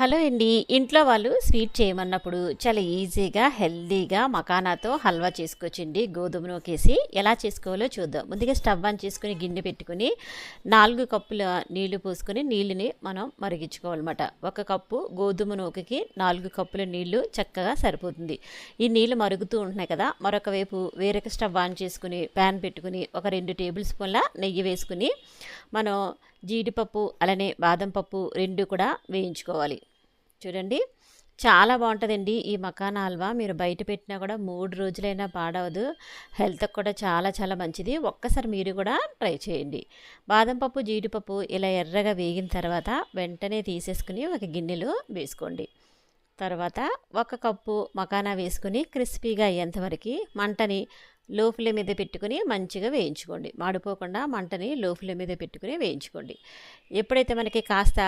Hello అండి. ఇంట్లో వాళ్ళు స్వీట్ చేయమన్నప్పుడు చాలా ఈజీగా హెల్దీగా మకానాతో హల్వా చేసుకోవచ్చండి గోధుమ నూకేసి ఎలా చేసుకోవాలో చూద్దాం. ముందుగా స్టవ్ ఆన్ చేసుకుని గిన్నె పెట్టుకుని నాలుగు కప్పుల నీళ్ళు పోసుకొని నీళ్ళని మనం మరిగించుకోవాలన్నమాట. ఒక కప్పు గోధుమ నూకకి నాలుగు కప్పుల నీళ్ళు చక్కగా సరిపోతుంది. ఈ నీళ్ళు మరుగుతూ ఉంటున్నాయి కదా మరొక వైపు వేరొక స్టవ్ ఆన్ చేసుకుని ప్యాన్ పెట్టుకుని ఒక రెండు టేబుల్ స్పూన్ల నెయ్యి వేసుకుని మనం జీడిపప్పు అలానే బాదం పప్పు రెండు కూడా వేయించుకోవాలి. చూడండి. చాలా బాగుంటుందండి ఈ మకాన్ హల్వా. మీరు బయట పెట్టినా కూడా మూడు రోజులైనా పాడవదు. హెల్త్కి కూడా చాలా చాలా మంచిది. ఒక్కసారి మీరు కూడా ట్రై చేయండి. బాదం పప్పు జీడిపప్పు ఇలా ఎర్రగా వేగిన తర్వాత వెంటనే తీసేసుకుని ఒక గిన్నెలో వేసుకోండి. తర్వాత ఒక కప్పు మకానా వేసుకుని క్రిస్పీగా అయ్యేంతవరకు మంటని లో ఫ్లేమ్ మీద పెట్టుకుని మంచిగా వేయించుకోండి. మాడిపోకుండా మంటని లో ఫ్లేమ్ మీద పెట్టుకుని వేయించుకోండి. ఎప్పుడైతే మనకి కాస్త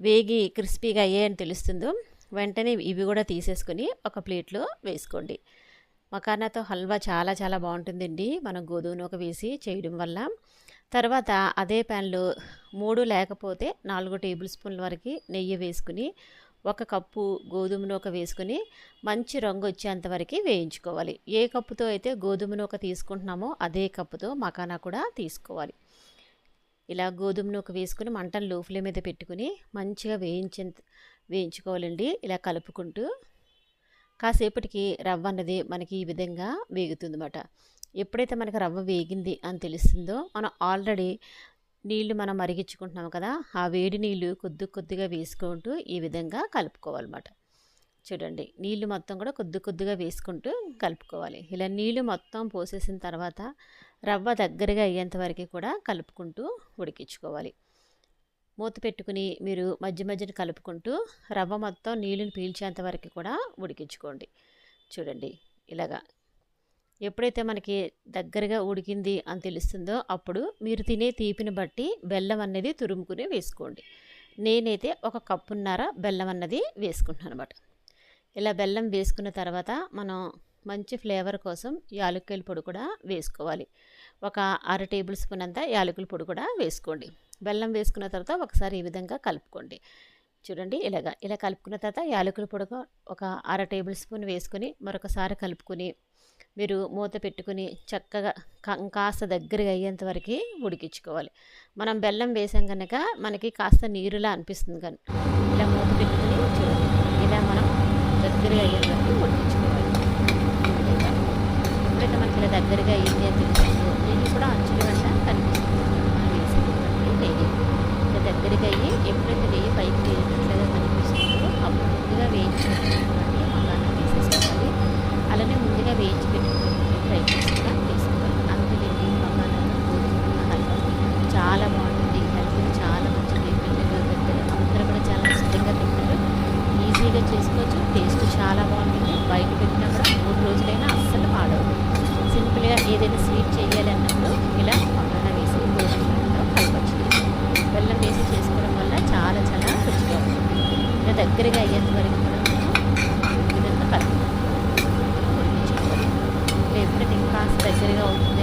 వేగి క్రిస్పీగా అయ్యాయని తెలుస్తుందో వెంటనే ఇవి కూడా తీసేసుకొని ఒక ప్లేట్లో వేసుకోండి. మకానాతో హల్వా చాలా చాలా బాగుంటుందండి. మనం గోధుమ నూక వేసి చేయడం వల్ల. తర్వాత అదే ప్యాన్లో మూడు లేకపోతే నాలుగు టేబుల్ స్పూన్ల వరకు నెయ్యి వేసుకుని ఒక కప్పు గోధుమ నూక వేసుకుని మంచి రంగు వచ్చేంత వరకు వేయించుకోవాలి. ఏ కప్పుతో అయితే గోధుమ నూక తీసుకుంటున్నామో అదే కప్పుతో మకానా కూడా తీసుకోవాలి. ఇలా గోధుమ నూక వేసుకుని మంటను లో ఫ్లేమ్ మీద పెట్టుకుని మంచిగా వేయించే వేయించుకోవాలండి. ఇలా కలుపుకుంటూ కాసేపటికి రవ్వ అన్నది మనకి ఈ విధంగా వేగుతుందన్నమాట. ఎప్పుడైతే మనకి రవ్వ వేగింది అని తెలుస్తుందో మనం ఆల్రెడీ నీళ్ళు మనం మరిగించుకుంటున్నాం కదా ఆ వేడి నీళ్ళు కొద్ది కొద్దిగా వేసుకుంటూ ఈ విధంగా కలుపుకోవాలన్నమాట. చూడండి నీళ్ళు మొత్తం కూడా కొద్ది కొద్దిగా వేసుకుంటూ కలుపుకోవాలి. ఇలా నీళ్ళు మొత్తం పోసేసిన తర్వాత రవ్వ దగ్గరగా అయ్యేంత వరకు కూడా కలుపుకుంటూ ఉడికించుకోవాలి. మూత పెట్టుకుని మీరు మధ్య మధ్యన కలుపుకుంటూ రవ్వ మొత్తం నీళ్ళని పీల్చేంత వరకు కూడా ఉడికించుకోండి. చూడండి ఇలాగా ఎప్పుడైతే మనకి దగ్గరగా ఉడికింది అని తెలుస్తుందో అప్పుడు మీరు తినే తీపిని బట్టి బెల్లం అనేది తురుముకుని వేసుకోండి. నేనైతే ఒక కప్పున్నర బెల్లం అన్నది వేసుకుంటున్నాను అనమాట ఇలా బెల్లం వేసుకున్న తర్వాత మనం మంచి ఫ్లేవర్ కోసం యాలక్కాయల పొడి కూడా వేసుకోవాలి. ఒక అర టేబుల్ స్పూన్ అంతా యాలకుల పొడి కూడా వేసుకోండి. బెల్లం వేసుకున్న తర్వాత ఒకసారి ఈ విధంగా కలుపుకోండి. చూడండి ఇలాగా ఇలా కలుపుకున్న తర్వాత యాలకుల పొడి ఒక అర టేబుల్ స్పూన్ వేసుకొని మరొకసారి కలుపుకొని మీరు మూత పెట్టుకుని చక్కగా కాస్త దగ్గరగా అయ్యేంత వరకు ఉడికించుకోవాలి. మనం బెల్లం వేసాం కనుక మనకి కాస్త నీరులా అనిపిస్తుంది కానీ ఇలా మూత పెట్టుకుని ఇలా మనం దగ్గరగా అయ్యేంత వరకు ఉడికించుకోవాలి. ఇప్పుడైతే మనకి ఇలా దగ్గరగా అయ్యి మీద చేసుకోవచ్చు. టేస్ట్ చాలా బాగుంటుంది. బయట పెట్టినా కూడా మూడు రోజులైనా అస్సలు పాడవు. సింపుల్గా ఏదైనా స్వీట్ చేయాలన్నప్పుడు ఇలా పక్కన వేసి గోధుమ కలపచ్చు. బెల్లం వేసి చేసుకోవడం వల్ల చాలా చాలా రుచిగా ఉంటుంది. ఇలా దగ్గరగా అయ్యేంత వరకు కూడా ఇదంతా కలుపుకుంటాం ఎప్పుడైతే ఇంకా దగ్గరగా అవుతుంది.